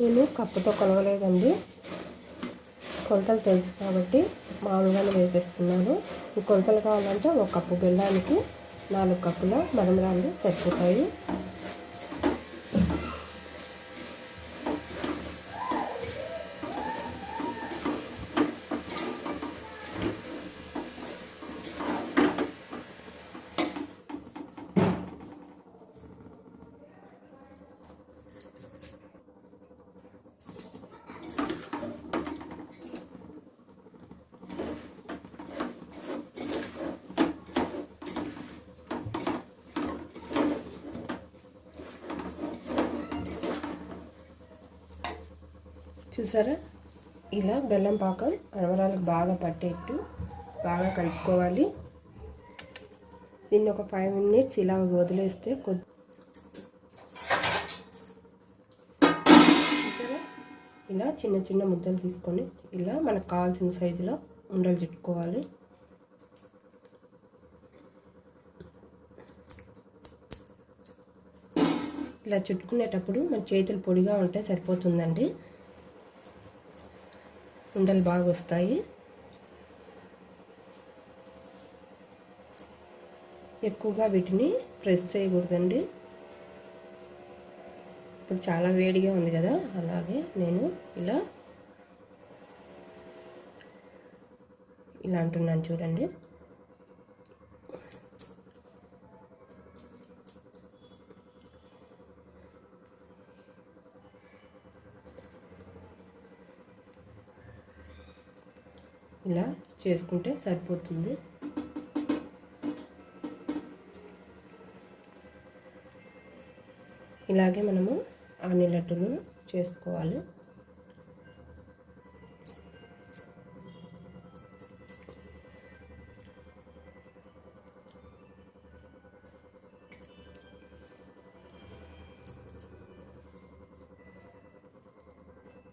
నేను కప్పుతో కొలవలేదండి. కొలతలు తెలుసు కాబట్టి మామూలుగానే వేసేస్తున్నాను. ఈ కొలతలు కావాలంటే ఒక కప్పు బెల్లానికి నాలుగు కప్పుల మరమరాలు సరిపోతాయి. చూసారా? ఇలా బెల్లం పాకం అరవరాలకు బాగా పట్టేట్టు బాగా కలుపుకోవాలి. దీన్ని ఒక ఫైవ్ మినిట్స్ ఇలా వదిలేస్తే కొద్ది ఇలా చిన్న చిన్న ముద్దలు తీసుకొని ఇలా మనకు కావాల్సిన సైజులో ఉండలు చుట్టుకోవాలి. ఇలా చుట్టుకునేటప్పుడు మన చేతులు పొడిగా ఉంటే సరిపోతుందండి. ఉండలు బాగా వస్తాయి. ఎక్కువగా వీటిని ప్రెస్ చేయకూడదండి. ఇప్పుడు చాలా వేడిగా ఉంది కదా అలాగే నేను ఇలా ఇలా అంటున్నాను చూడండి. ఇలా చేసుకుంటే సరిపోతుంది. ఇలాగే మనము అన్ని లడ్డులు చేసుకోవాలి.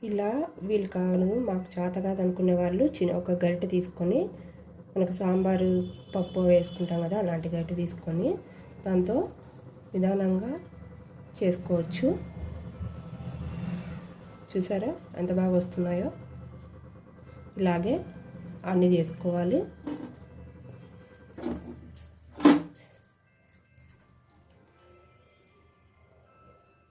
ఇలా వీళ్ళు కాను మాకు చేత కాదు అనుకునే వాళ్ళు చిన్న ఒక గరిటె తీసుకొని మనకు సాంబారు పప్పు వేసుకుంటాం కదా అలాంటి గరిటె తీసుకొని దాంతో నిదానంగా చేసుకోవచ్చు. చూసారా? ఎంత బాగా వస్తున్నాయో? ఇలాగే అన్నీ చేసుకోవాలి.